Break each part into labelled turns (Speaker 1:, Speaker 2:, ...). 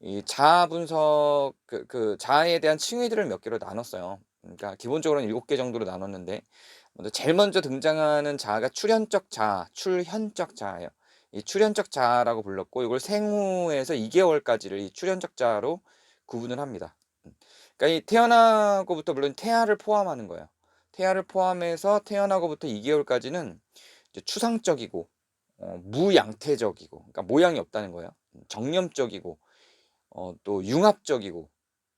Speaker 1: 이 자아 분석 그 그 자아에 대한 칭의들을 몇 개로 나눴어요. 그러니까 기본적으로는 7개 정도로 나눴는데 먼저 제일 먼저 등장하는 자아가 출현적 자아, 출현적 자아예요. 이 출현적 자아라고 불렀고 이걸 생후에서 2 개월까지를 이 출현적 자아로 구분을 합니다. 음. 그러니까 이 태어나고부터 물론 태아를 포함하는 거예요. 태아를 포함해서 태어나고부터 2 개월까지는 이제 추상적이고 어 무양태적이고 그러니까 모양이 없다는 거예요. 음 정념적이고 어 또 융합적이고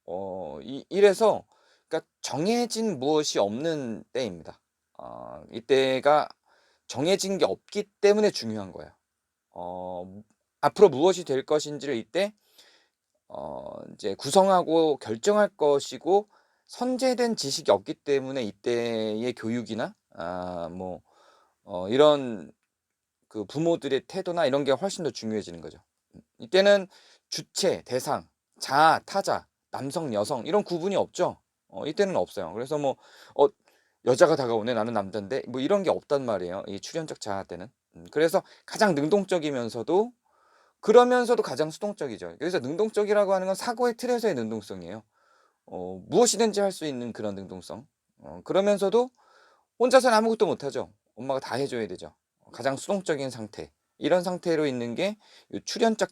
Speaker 1: 어 이 이래서 그러니까 정해진 무엇이 없는 때입니다. 어 이때가 정해진 게 없기 때문에 중요한 거예요. 어 앞으로 무엇이 될 것인지를 이때 어 인제 구성하고 결정할 것이고 선제된 지식이 없기 때문에 이때의 교육이나 아 뭐 어 이런 그 부모들의 태도나 이런 게 훨씬 더 중요해지는 거죠. 음 이때는 주체, 대상, 자아, 타자, 남성, 여성 이런 구분이 없죠. 어 이때는 없어요. 그래서 뭐 '어 여자가 다가오네. 나는 남잔데.' 뭐 이런 게 없단 말이에요 이 출현적 자아 때는. 음 그래서 가장 능동적이면서도 그러면서도 가장 수동적이죠. 여기서 능동적이라고 하는 건 사고의 틀에서의 능동성이에요. 어 무엇이든지 할 수 있는 그런 능동성. 어 그러면서도 혼자서는 아무것도 못 하죠. 엄마가 다 해 줘야 되죠. 가장 수동적인 상태. 이런 상태로 있는 게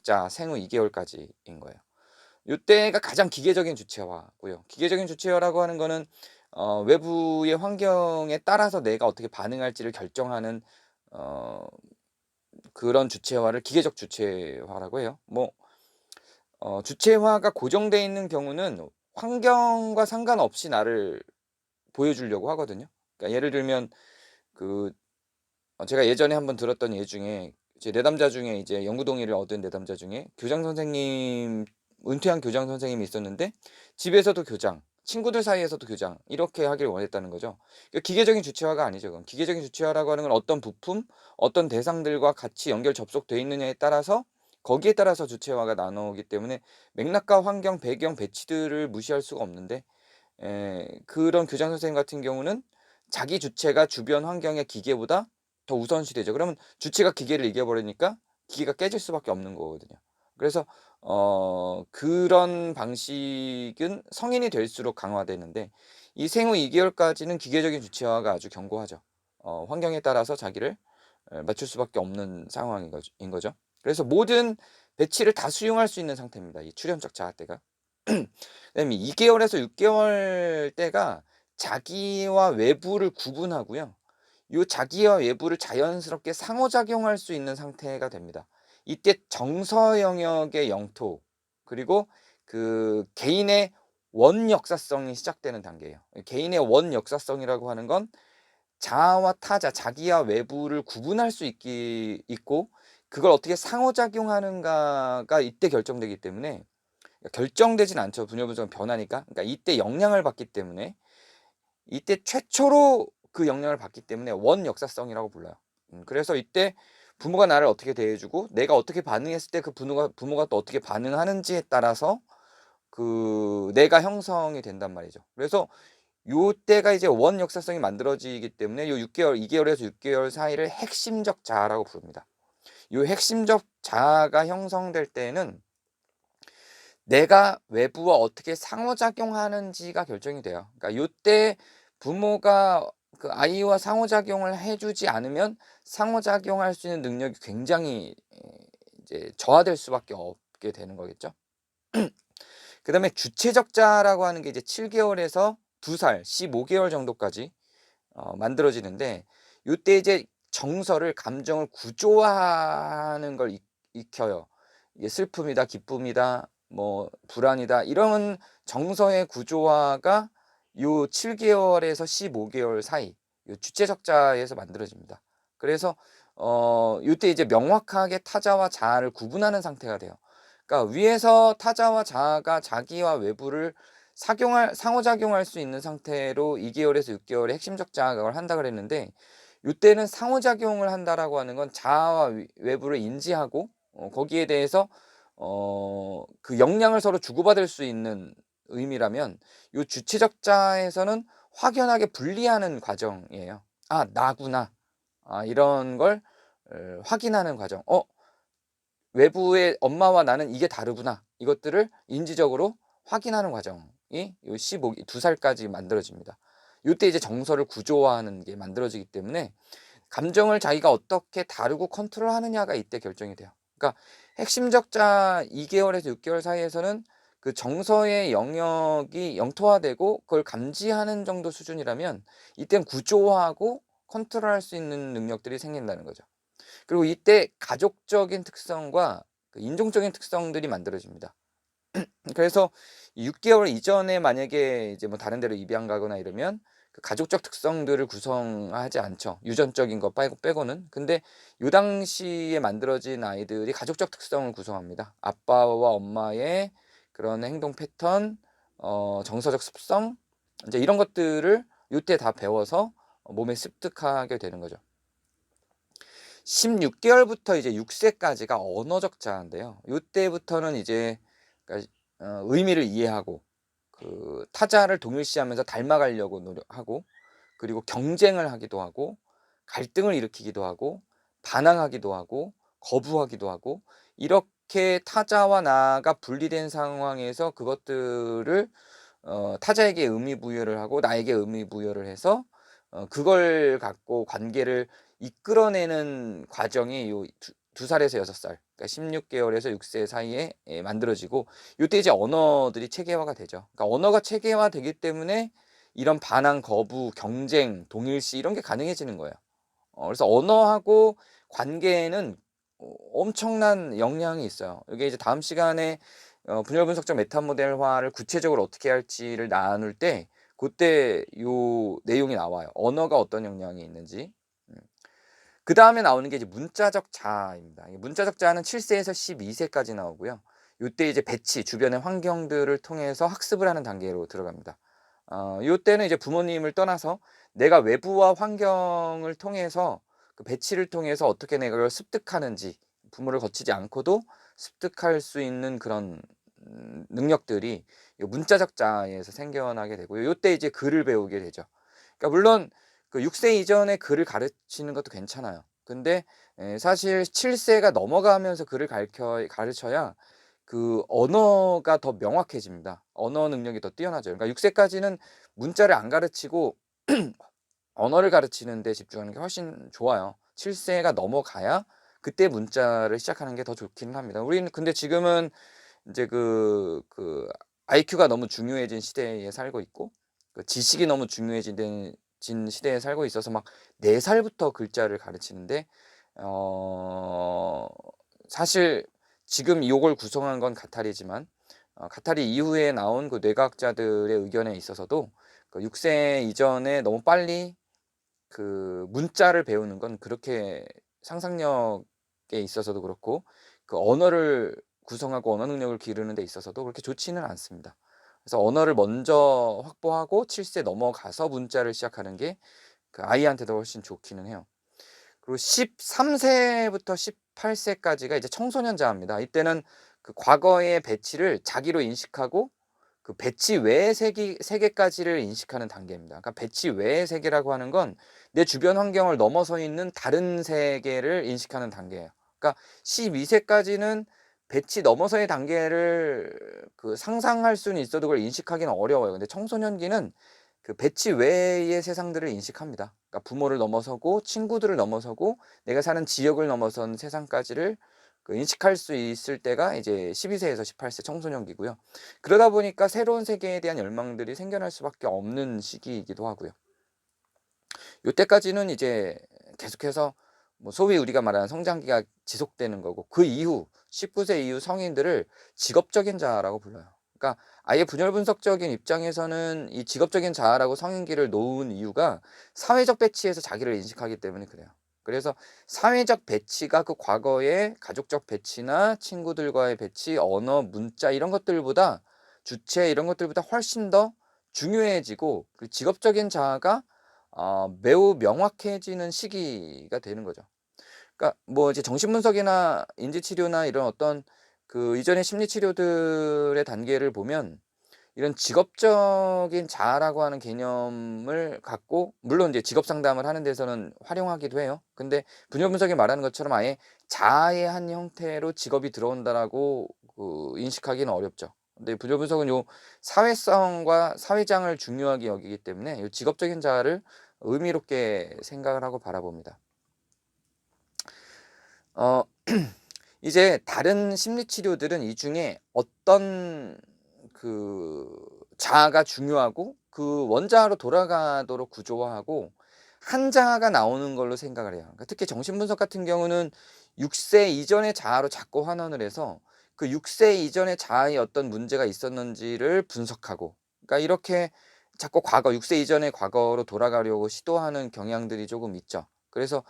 Speaker 1: 자아 생후 2 개월까지인 거예요. 요때가 가장 기계적인 주체화고요. 기계적인 주체화라고 하는 거는 어 외부의 환경에 따라서 내가 어떻게 반응할지를 결정하는 어 그런 주체화를 기계적 주체화라고 해요. 뭐 어 주체화가 고정돼 있는 경우는 환경과 상관없이 나를 보여주려고 하거든요. 그러니까 예를 들면 그어 제가 예전에 한번 들었던 예 중에 제 내담자 중에 이제 연구 동의를 얻은 내담자 중에 교장 선생님 은퇴한 교장 선생님이 있었는데 집에서도 교장, 친구들 사이에서도 교장 이렇게 하길 원했다는 거죠. 그 기계적인 주체화가 아니죠 그건. 기계적인 주체화라고 하는 건 어떤 부품, 어떤 대상들과 같이 연결 접속돼 있느냐에 따라서 거기에 따라서 주체화가 나누기 때문에 맥락과 환경, 배경, 배치들을 무시할 수가 없는데 에 그런 교장 선생님 같은 경우는 자기 주체가 주변 환경의 기계보다 더 우선시 되죠. 그러면 주체가 기계를 이겨 버리니까 기계가 깨질 수밖에 없는 거거든요. 그래서 어 그런 방식은 성인이 될수록 강화되는데 이 생후 2 개월까지는 기계적인 주체화가 아주 견고하죠. 어 환경에 따라서 자기를 에 맞출 수밖에 없는 상황인 거죠. 그래서 모든 배치를 다 수용할 수 있는 상태입니다 이 출현적 자아 때가. 그다음에 2 개월에서 6 개월 때가 자기와 외부를 구분하고요. 요 자기와 외부를 자연스럽게 상호작용할 수 있는 상태가 됩니다. 이때 정서 영역의 영토 그리고 그 개인의 원 역사성이 시작되는 단계예요. 개인의 원 역사성이라고 하는 건 자아와 타자, 자기와 외부를 구분할 수 있기 있고 그걸 어떻게 상호작용하는가가 이때 결정되기 때문에 결정되진 않죠. 분열분석은 변하니까. 그러니까 이때 영향을 받기 때문에 이때 최초로 그 영향을 받기 때문에 원 역사성이라고 불러요. 음 그래서 이때 부모가 나를 어떻게 대해 주고 내가 어떻게 반응했을 때 그 부모가 부모가 또 어떻게 반응하는지에 따라서 그 내가 형성이 된단 말이죠. 그래서 요때가 이제 원 역사성이 만들어지기 때문에 요 6 개월, 2 개월에서 6 개월 사이를 핵심적 자아라고 부릅니다. 요 핵심적 자아가 형성될 때에는 내가 외부와 어떻게 상호작용하는지가 결정이 돼요. 그러니까 요때 부모가 그 아이와 상호작용을 해 주지 않으면 상호작용할 수 있는 능력이 굉장히 이제 저하될 수밖에 없게 되는 거겠죠. 그 다음에 주체적 자아라고 하는 게 이제 7 개월에서 2 살, 15 개월 정도까지 어 만들어지는데 요때 이제 정서를 감정을 구조화하는 걸 익 익혀요. 이게 슬픔이다, 기쁨이다, 뭐 불안이다 이런 정서의 구조화가 요 7 개월에서 15 개월 사이 요 주체 적 자아에서 만들어집니다. 그래서 어 요때 이제 명확하게 타자와 자아를 구분하는 상태가 돼요. 그러니까 위에서 타자와 자아가 자기와 외부를 작용할 상호작용할 수 있는 상태로 2 개월에서 6 개월의 핵심 적 자각을 한다 그랬는데 요때는 상호작용을 한다라고 하는 건 자아와 위 외부를 인지하고 어 거기에 대해서 어그 영향을 서로 주고받을 수 있는 의미라면 요 주체적 자에서는 확연하게 분리하는 과정이에요. '아 나구나.' 아 이런 걸 어 확인하는 과정. '어 외부의 엄마와 나는 이게 다르구나. 이것들을 인지적으로 확인하는 과정이 요 15, 두 살까지 만들어집니다. 요때 이제 정서를 구조화하는 게 만들어지기 때문에 감정을 자기가 어떻게 다루고 컨트롤하느냐가 이때 결정이 돼요. 그러니까 핵심적 자 2개월에서 6개월 사이에서는 그 정서의 영역이 영토화되고 그걸 감지하는 정도 수준이라면 이땐 구조화하고 컨트롤할 수 있는 능력들이 생긴다는 거죠. 그리고 이때 가족적인 특성과 그 인종적인 특성들이 만들어집니다. 그래서 6개월 이전에 만약에 이제 뭐 다른 데로 입양 가거나 이러면 그 가족적 특성들을 구성하지 않죠. 유전적인 거 빼고 빼고는. 근데 요 당시에 만들어진 아이들이 가족적 특성을 구성합니다. 아빠와 엄마의 그런 행동 패턴, 어, 정서적 습성, 이제 이런 것들을 요때 다 배워서 몸에 습득하게 되는 거죠. 16개월부터 이제 6세까지가 언어적 자아인데요. 요때부터는 이제 그러니까 어, 의미를 이해하고 그 타자를 동일시하면서 닮아가려고 노력하고 그리고 경쟁을 하기도 하고 갈등을 일으키기도 하고 반항하기도 하고 거부하기도 하고 이렇게 타자와 나가 분리된 상황에서 그것들을 어, 타자에게 의미 부여를 하고 나에게 의미 부여를 해서 어, 그걸 갖고 관계를 이끌어내는 과정이 요두 살에서 여섯 살 그러니까 16개월에서 6세 사이에 예 만들어지고 요때 이제 언어들이 체계화가 되죠. 그러니까 언어가 체계화되기 때문에 이런 반항, 거부, 경쟁, 동일시 이런 게 가능해지는 거예요. 어 그래서 언어하고 관계에는 어 엄청난 영향이 있어요. 이게 이제 다음 시간에 어 분열 분석적 메타 모델화를 구체적으로 어떻게 할지를 나눌 때 고때 요 내용이 나와요. 언어가 어떤 영향이 있는지. 음. 그 다음에 나오는 게 이제 문자적 자아입니다. 문자적 자아는 7세에서 12세까지 나오고요. 요때 이제 배치, 주변의 환경들을 통해서 학습을 하는 단계로 들어갑니다. 어 요때는 이제 부모님을 떠나서 내가 외부와 환경을 통해서 그 배치를 통해서 어떻게 내가 그걸 습득하는지 부모를 거치지 않고도 습득할 수 있는 그런 음 능력들이 요 문자 적 자아에서 생겨나게 되고요. 요때 이제 글을 배우게 되죠. 그러니까 물론 그 6세 이전에 글을 가르치는 것도 괜찮아요. 근데 에 사실 7세가 넘어가면서 글을 가르켜 가르쳐야 그 언어가 더 명확해집니다. 언어 능력이 더 뛰어나죠. 그러니까 6세까지는 문자를 안 가르치고 언어를 가르치는 데 집중하는 게 훨씬 좋아요. 7세가 넘어가야 그때 문자를 시작하는 게 더 좋기는 합니다. 우리는 근데 지금은 인제 그 그 IQ가 너무 중요해진 시대에 살고 있고 그 지식이 너무 중요해진 시대에 살고 있어서 막 4 살부터 글자를 가르치는데 어 사실 지금 요걸 구성한 건 가타리지만 어 가타리 이후에 나온 그 뇌과학자들의 의견에 있어서도 그 6세 이전에 너무 빨리 그 문자를 배우는 건 그렇게 상상력에 있어서도 그렇고 그 언어를 구성하고 언어 능력을 기르는 데 있어서도 그렇게 좋지는 않습니다. 그래서 언어를 먼저 확보하고 7세 넘어가서 문자를 시작하는 게 그 아이한테도 훨씬 좋기는 해요. 그리고 13세부터 18세까지가 이제 청소년 자아입니다. 이때는 그 과거의 배치를 자기로 인식하고 그 배치 외의 세계 세계까지를 인식하는 단계입니다. 그러니까 배치 외의 세계라고 하는 건 내 주변 환경을 넘어서 있는 다른 세계를 인식하는 단계예요. 그러니까 12세까지는 배치 넘어서의 단계를 그 상상할 수는 있어도 그걸 인식하기는 어려워요. 근데 청소년기는 그 배치 외의 세상들을 인식합니다. 그러니까 부모를 넘어서고 친구들을 넘어서고 내가 사는 지역을 넘어선 세상까지를 그 인식할 수 있을 때가 이제 12세에서 18세 청소년기고요. 그러다 보니까 새로운 세계에 대한 열망들이 생겨날 수밖에 없는 시기이기도 하고요. 요때까지는 이제 계속해서 뭐 소위 우리가 말하는 성장기가 지속되는 거고 그 이후 19세 이후 성인들을 직업적인 자아라고 불러요. 그러니까 아예 분열 분석적인 입장에서는 이 직업적인 자아라고 성인기를 놓은 이유가 사회적 배치에서 자기를 인식하기 때문에 그래요. 그래서 사회적 배치가 그 과거의 가족적 배치나 친구들과의 배치, 언어, 문자 이런 것들보다 주체 이런 것들보다 훨씬 더 중요해지고 그 직업적인 자아가 어 매우 명확해지는 시기가 되는 거죠. 그러니까 뭐 이제 정신분석이나 인지치료나 이런 어떤 그 이전의 심리치료들의 단계를 보면 이런 직업적인 자아라고 하는 개념을 갖고 물론 이제 직업 상담을 하는 데서는 활용하기도 해요. 근데 분열 분석이 말하는 것처럼 아예 자아의 한 형태로 직업이 들어온다라고 그 인식하기는 어렵죠. 근데 분열 분석은 요 사회성과 사회장을 중요하게 여기기 때문에 요 직업적인 자아를 의미롭게 생각을 하고 바라봅니다. 어 이제 다른 심리 치료들은 이 중에 어떤 그 자아가 중요하고 그 원자로 돌아가도록 구조화하고 한 자아가 나오는 걸로 생각을 해요. 그러니까 특히 정신분석 같은 경우는 6세 이전의 자아로 자꾸 환원을 해서 그 6세 이전의 자아에 어떤 문제가 있었는지를 분석하고 그러니까 이렇게 자꾸 과거 6세 이전의 과거로 돌아가려고 시도하는 경향들이 조금 있죠. 그래서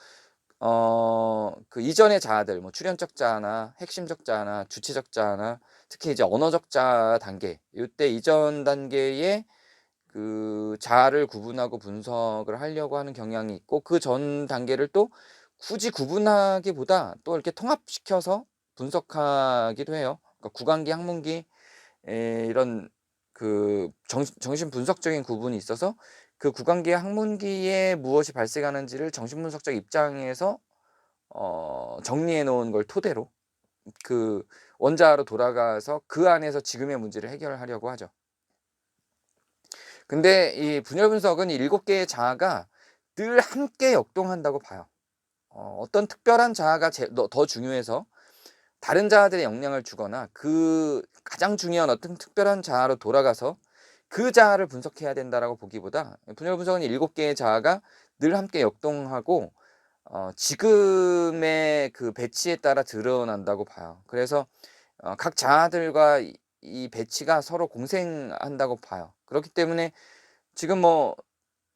Speaker 1: 어, 그 이전의 자아들, 뭐 출현적 자아나 핵심적 자아나 주체적 자아나 특히 이제 언어적 자아 단계, 이때 이전 단계의 그 자아를 구분하고 분석을 하려고 하는 경향이 있고 그 전 단계를 또 굳이 구분하기보다 또 이렇게 통합시켜서 분석하기도 해요. 그러니까 구강기, 항문기 에, 이런 그 정신 분석적인 구분이 있어서 그 구강기, 항문기에 무엇이 발생하는지를 정신분석적 입장에서 어, 정리해 놓은 걸 토대로 그 원자로 돌아가서 그 안에서 지금의 문제를 해결하려고 하죠. 근데 이 분열 분석은 일곱 개의 자아가 늘 함께 역동한다고 봐요. 어, 어떤 특별한 자아가 제, 더 중요해서 다른 자아들의 영향을 주거나 그 가장 중요한 어떤 특별한 자아로 돌아가서 그 자아를 분석해야 된다라고 보기보다 분열 분석은 일곱 개의 자아가 늘 함께 역동하고 어, 지금의 그 배치에 따라 드러난다고 봐요. 그래서 어, 각 자아들과 이, 이 배치가 서로 공생한다고 봐요. 그렇기 때문에 지금 뭐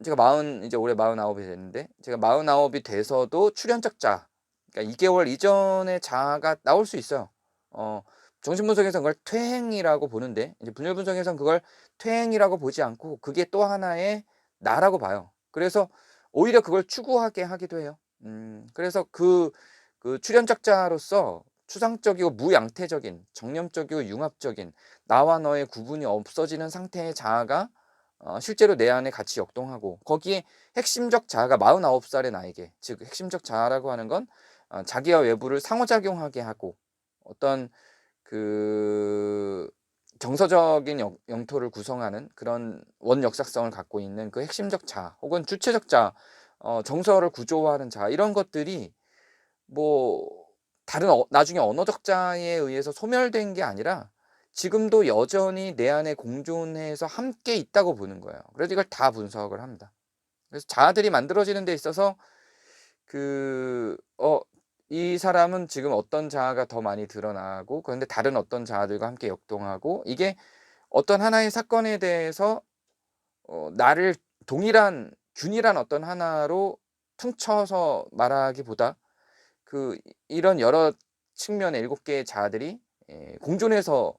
Speaker 1: 제가 마흔 이제 올해 마흔아홉이 됐는데 제가 마흔아홉이 돼서도 출연적 자 그러니까 2개월 이전의 자아가 나올 수 있어요. 어, 정신분석에서 그걸 퇴행이라고 보는데 이제 분열분석에서는 그걸 퇴행이라고 보지 않고 그게 또 하나의 나라고 봐요. 그래서 오히려 그걸 추구하게 하기도 해요. 음, 그래서 그, 그 출연적 자로서 추상적이고 무양태적인, 정념적이고 융합적인 나와 너의 구분이 없어지는 상태의 자아가 어, 실제로 내 안에 같이 역동하고 거기에 핵심적 자아가 49살의 나에게 즉 핵심적 자아라고 하는 건 어, 자기와 외부를 상호작용하게 하고 어떤 그 정서적인 영, 영토를 구성하는 그런 원역사성을 갖고 있는 그 핵심적 자아 혹은 주체적 자아 어, 정서를 구조화하는 자아 이런 것들이 뭐 다른 어, 나중에 언어적 자에 의해서 소멸된 게 아니라 지금도 여전히 내 안에 공존해서 함께 있다고 보는 거예요. 그래서 이걸 다 분석을 합니다. 그래서 자아들이 만들어지는 데 있어서 그, 어, 이 사람은 지금 어떤 자아가 더 많이 드러나고 그런데 다른 어떤 자아들과 함께 역동하고 이게 어떤 하나의 사건에 대해서 어, 나를 동일한 균일한 어떤 하나로 퉁쳐서 말하기보다 그 이런 여러 측면의 일곱 개의 자아들이 예, 공존해서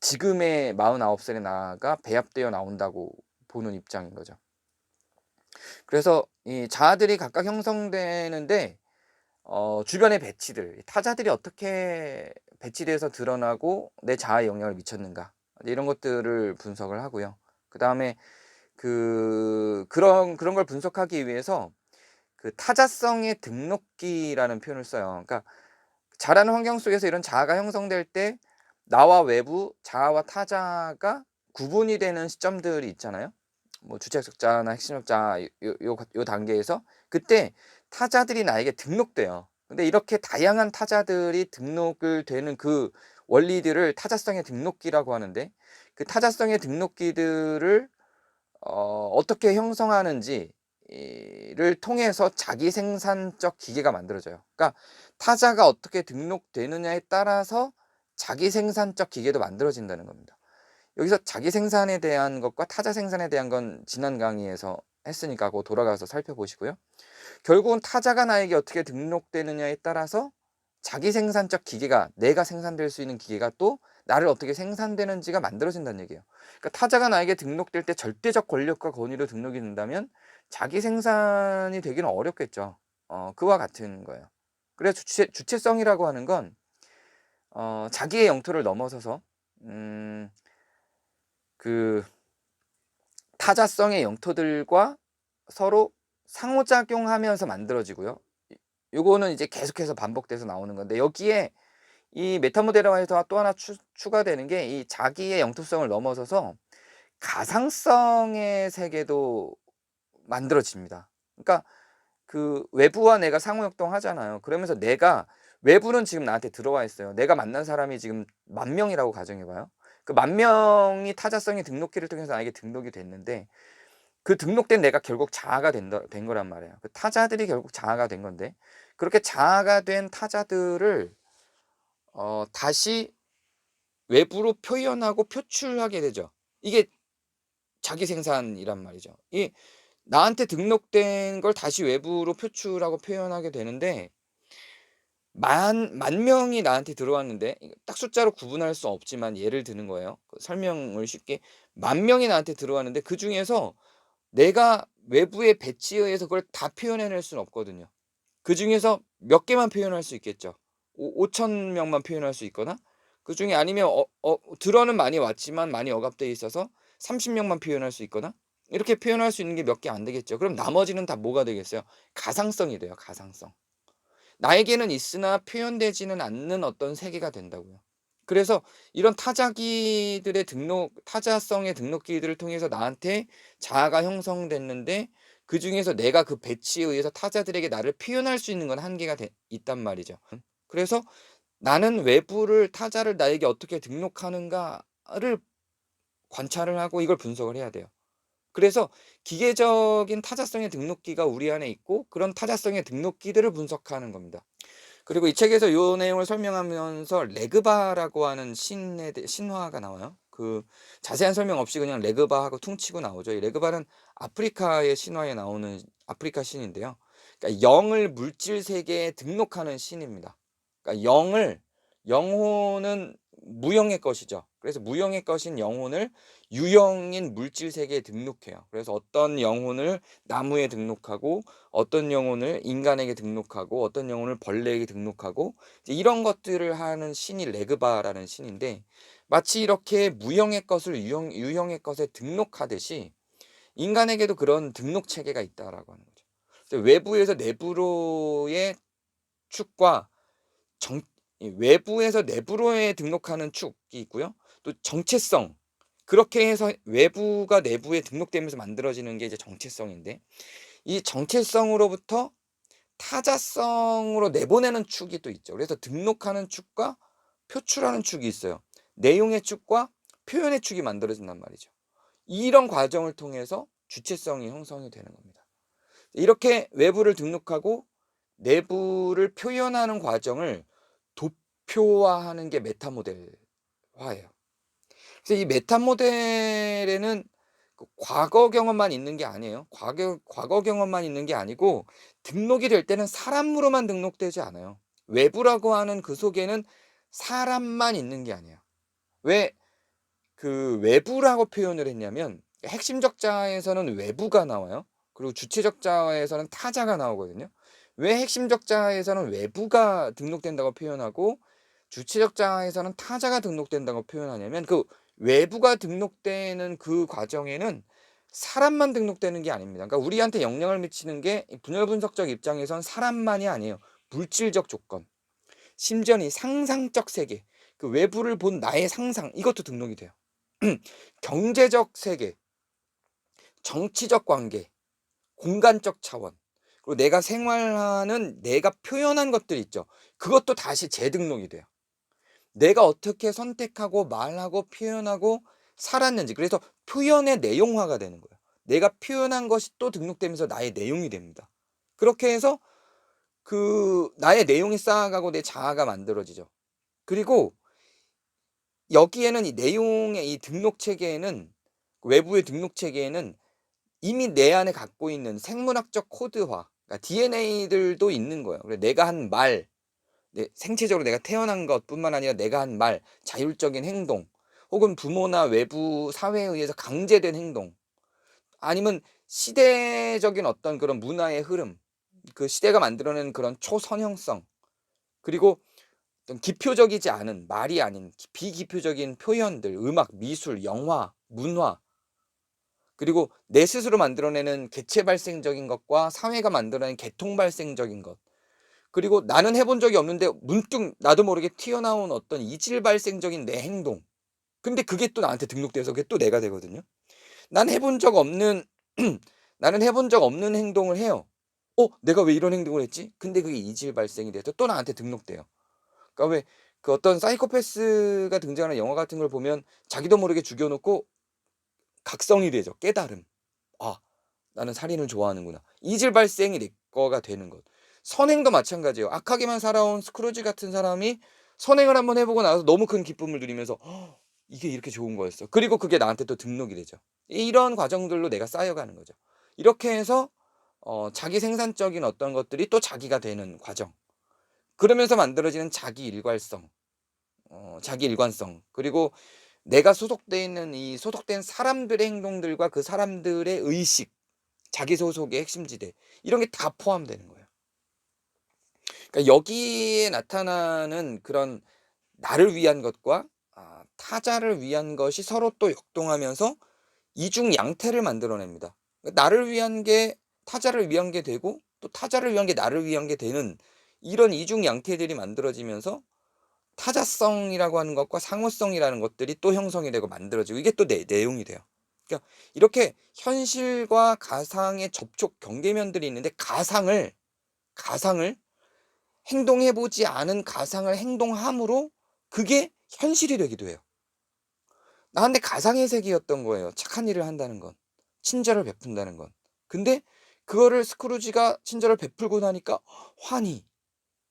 Speaker 1: 지금의 49살의 나가 배합되어 나온다고 보는 입장인 거죠. 그래서 이 자아들이 각각 형성되는데 어, 주변의 배치들, 타자들이 어떻게 배치돼서 드러나고 내 자아에 영향을 미쳤는가 이런 것들을 분석을 하고요. 그 다음에 그 그런 그런 걸 분석하기 위해서 그 타자성의 등록기라는 표현을 써요. 그러니까 자라는 환경 속에서 이런 자아가 형성될 때 나와 외부 자아와 타자가 구분이 되는 시점들이 있잖아요. 뭐 주체적 자나 핵심적 자, 요, 요, 요 단계에서 그때 타자들이 나에게 등록돼요. 근데 이렇게 다양한 타자들이 등록을 되는 그 원리들을 타자성의 등록기라고 하는데 그 타자성의 등록기들을 어, 어떻게 형성하는지를 통해서 자기 생산적 기계가 만들어져요. 그러니까 타자가 어떻게 등록되느냐에 따라서 자기 생산적 기계도 만들어진다는 겁니다. 여기서 자기 생산에 대한 것과 타자 생산에 대한 건 지난 강의에서 했으니까 그거 돌아가서 살펴보시고요. 결국은 타자가 나에게 어떻게 등록되느냐에 따라서 자기 생산적 기계가 내가 생산될 수 있는 기계가 또 나를 어떻게 생산되는지가 만들어진다는 얘기예요. 그러니까 타자가 나에게 등록될 때 절대적 권력과 권위로 등록이 된다면 자기 생산이 되기는 어렵겠죠. 어, 그와 같은 거예요. 그래서 주체, 주체성이라고 하는 건 어, 자기의 영토를 넘어서서 음, 그 타자성의 영토들과 서로 상호작용하면서 만들어지고요. 요거는 이제 계속해서 반복돼서 나오는 건데 여기에 이 메타모델화에서 또 하나 추 추가되는 게 이 자기의 영토성을 넘어서서 가상성의 세계도 만들어집니다. 그러니까 그 외부와 내가 상호작동하잖아요. 그러면서 내가 외부는 지금 나한테 들어와 있어요. 내가 만난 사람이 지금 만 명이라고 가정해 봐요. 그 만 명이 타자성의 등록기를 통해서 나에게 등록이 됐는데 그 등록된 내가 결국 자아가 된다 된 거란 말이에요. 그 타자들이 결국 자아가 된 건데 그렇게 자아가 된 타자들을 어 다시 외부로 표현하고 표출하게 되죠. 이게 자기 생산이란 말이죠. 이 나한테 등록된 걸 다시 외부로 표출하고 표현하게 되는데 만 만 명이 나한테 들어왔는데 딱 숫자로 구분할 수 없지만 예를 드는 거예요. 그 설명을 쉽게 만 명이 나한테 들어왔는데 그 중에서 내가 외부의 배치에 의해서 그걸 다 표현해 낼 수는 없거든요. 그 중에서 몇 개만 표현할 수 있겠죠. 오 5천 명만 표현할 수 있거나 그 중에 아니면 어 어 들어는 많이 왔지만 많이 억압돼 있어서 30 명만 표현할 수 있거나 이렇게 표현할 수 있는 게 몇 개 안 되겠죠. 그럼 나머지는 다 뭐가 되겠어요? 가상성이 돼요, 가상성. 나에게는 있으나 표현되지는 않는 어떤 세계가 된다고요. 그래서 이런 타자기들의 등록 타자성의 등록기들을 통해서 나한테 자아가 형성됐는데 그 중에서 내가 그 배치에 의해서 타자들에게 나를 표현할 수 있는 건 한계가 돼 있단 말이죠. 음. 그래서 나는 외부를 타자를 나에게 어떻게 등록하는가를 관찰을 하고 이걸 분석을 해야 돼요. 그래서 기계적인 타자성의 등록기가 우리 안에 있고 그런 타자성의 등록기들을 분석하는 겁니다. 그리고 이 책에서 요 내용을 설명하면서 레그바라고 하는 신에 대 신화가 나와요. 그 자세한 설명 없이 그냥 레그바하고 퉁치고 나오죠. 이 레그바는 아프리카의 신화에 나오는 아프리카 신인데요. 그러니까 영을 물질 세계에 등록하는 신입니다. 그러니까 영을 영혼은 무형의 것이죠. 그래서 무형의 것인 영혼을 유형인 물질 세계에 등록해요. 그래서 어떤 영혼을 나무에 등록하고 어떤 영혼을 인간에게 등록하고 어떤 영혼을 벌레에게 등록하고 이런 것들을 하는 신이 레그바라는 신인데 마치 이렇게 무형의 것을 유형, 유형의 것에 등록하듯이 인간에게도 그런 등록 체계가 있다라고 하는 거죠. 외부에서 내부로의 축과 정, 외부에서 내부로에 등록하는 축이 있고요. 또 정체성 그렇게 해서 외부가 내부에 등록되면서 만들어지는 게 이제 정체성인데 이 정체성으로부터 타자성으로 내보내는 축이 또 있죠. 그래서 등록하는 축과 표출하는 축이 있어요. 내용의 축과 표현의 축이 만들어진단 말이죠. 이런 과정을 통해서 주체성이 형성이 되는 겁니다. 이렇게 외부를 등록하고 내부를 표현하는 과정을 도 표화하는 게 메타 모델화예요. 그래서 이 메타 모델에는 그 과거 경험만 있는 게 아니에요. 과거 과거 경험만 있는 게 아니고 등록이 될 때는 사람으로만 등록되지 않아요. 외부라고 하는 그 속에는 사람만 있는 게 아니에요. 왜 그 외부라고 표현을 했냐면 핵심적 자에서는 외부가 나와요. 그리고 주체적 자에서는 타자가 나오거든요. 왜 핵심적 자에서는 외부가 등록된다고 표현하고 주체적 자에서는 타자가 등록된다고 표현하냐면 그 외부가 등록되는 그 과정에는 사람만 등록되는 게 아닙니다. 그러니까 우리한테 영향을 미치는 게 분열 분석적 입장에선 사람만이 아니에요. 물질적 조건, 심지어는 상상적 세계, 그 외부를 본 나의 상상 이것도 등록이 돼요. 경제적 세계, 정치적 관계, 공간적 차원, 그리고 내가 생활하는 내가 표현한 것들 있죠. 그것도 다시 재등록이 돼요. 내가 어떻게 선택하고 말하고 표현하고 살았는지 그래서 표현의 내용화가 되는 거예요. 내가 표현한 것이 또 등록되면서 나의 내용이 됩니다. 그렇게 해서 그 나의 내용이 쌓아가고 내 자아가 만들어지죠. 그리고 여기에는 이 내용의 이 등록 체계에는 외부의 등록 체계에는 이미 내 안에 갖고 있는 생물학적 코드화, 그러니까 DNA들도 있는 거예요. 내가 한 말, 내 생체적으로 내가 태어난 것뿐만 아니라 내가 한 말, 자율적인 행동, 혹은 부모나 외부 사회에 의해서 강제된 행동, 아니면 시대적인 어떤 그런 문화의 흐름, 그 시대가 만들어낸 그런 초선형성, 그리고 어떤 기표적이지 않은 말이 아닌 비기표적인 표현들, 음악, 미술, 영화, 문화, 그리고 내 스스로 만들어내는 개체 발생적인 것과 사회가 만들어낸 개통 발생적인 것, 그리고 나는 해본 적이 없는데 문득 나도 모르게 튀어나온 어떤 이질 발생적인 내 행동. 근데 그게 또 나한테 등록돼서 그게 또 내가 되거든요. 난 해본 적 없는 나는 해본 적 없는 행동을 해요. '어 내가 왜 이런 행동을 했지?' 근데 그게 이질 발생이 돼서 또 나한테 등록돼요. 그러니까 왜 그 어떤 사이코패스가 등장하는 영화 같은 걸 보면 자기도 모르게 죽여 놓고 각성이 되죠. 깨달음. '아 나는 살인을 좋아하는구나.' 이질 발생이 내 거가 되는 것. 선행도 마찬가지예요. 악하게만 살아온 스크루지 같은 사람이 선행을 한번 해 보고 나서 너무 큰 기쁨을 누리면서 '이게 이렇게 좋은 거였어.' 그리고 그게 나한테 또 등록이 되죠. 이런 과정들로 내가 쌓여가는 거죠. 이렇게 해서 어 자기 생산적인 어떤 것들이 또 자기가 되는 과정. 그러면서 만들어지는 자기 일괄성, 어 자기 일관성 그리고 내가 소속돼 있는 이 소속된 사람들의 행동들과 그 사람들의 의식, 자기 소속의 핵심 지대 이런 게 다 포함되는 거예요. 그러니까 여기에 나타나는 그런 나를 위한 것과 아 타자를 위한 것이 서로 또 역동하면서 이중 양태를 만들어냅니다. 그러니까 나를 위한 게 타자를 위한 게 되고 또 타자를 위한 게 나를 위한 게 되는 이런 이중 양태들이 만들어지면서 타자성이라고 하는 것과 상호성이라는 것들이 또 형성이 되고 만들어지고 이게 또 내 내용이 돼요. 그러니까 이렇게 현실과 가상의 접촉 경계면들이 있는데 가상을 가상을 행동해 보지 않은 가상을 행동함으로 그게 현실이 되기도 해요. 나한테 가상의 세계였던 거예요. 착한 일을 한다는 건. 친절을 베푼다는 건. 근데 그거를 스크루지가 친절을 베풀고 나니까 환히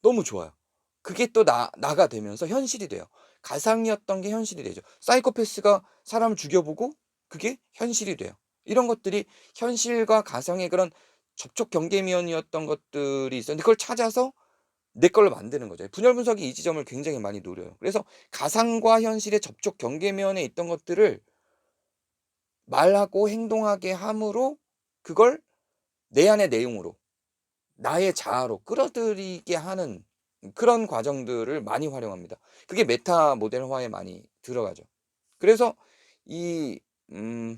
Speaker 1: 너무 좋아요. 그게 또 나 나가 되면서 현실이 돼요. 가상이었던 게 현실이 되죠. 사이코패스가 사람을 죽여 보고 그게 현실이 돼요. 이런 것들이 현실과 가상의 그런 접촉 경계면이었던 것들이 있었는데 그걸 찾아서 내 걸로 만드는 거죠. 분열 분석이 이 지점을 굉장히 많이 노려요. 그래서 가상과 현실의 접촉 경계면에 있던 것들을 말하고 행동하게 함으로 그걸 내 안의 내용으로 나의 자아로 끌어들이게 하는 그런 과정들을 많이 활용합니다. 그게 메타 모델화에 많이 들어가죠. 그래서 이 음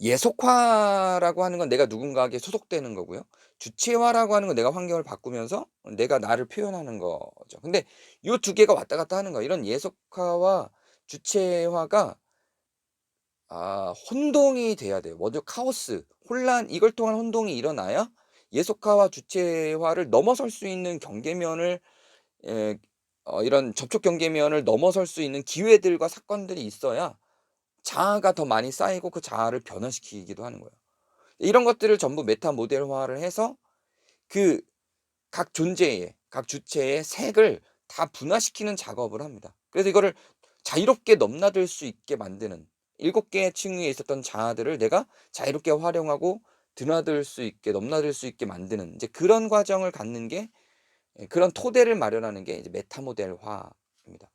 Speaker 1: 예속화라고 하는 건 내가 누군가에게 소속되는 거고요. 주체화라고 하는 건 내가 환경을 바꾸면서 내가 나를 표현하는 거죠. 근데 요두 개가 왔다 갔다 하는 거예요. 이런 예속화와 주체화가 아 혼동이 돼야 돼요. 먼저 카오스, 혼란 이걸 통한 혼동이 일어나야 예속화와 주체화를 넘어설 수 있는 경계면을 에 어 이런 접촉 경계면을 넘어설 수 있는 기회들과 사건들이 있어야 자아가 더 많이 쌓이고 그 자아를 변화시키기도 하는 거예요. 이런 것들을 전부 메타 모델화를 해서 그 각 존재의 각 주체의 색을 다 분화시키는 작업을 합니다. 그래서 이거를 자유롭게 넘나들 수 있게 만드는 7 개의 층 위에 있었던 자아들을 내가 자유롭게 활용하고 드나들 수 있게 넘나들 수 있게 만드는 이제 그런 과정을 갖는 게예 그런 토대를 마련하는 게 이제 메타 모델화입니다.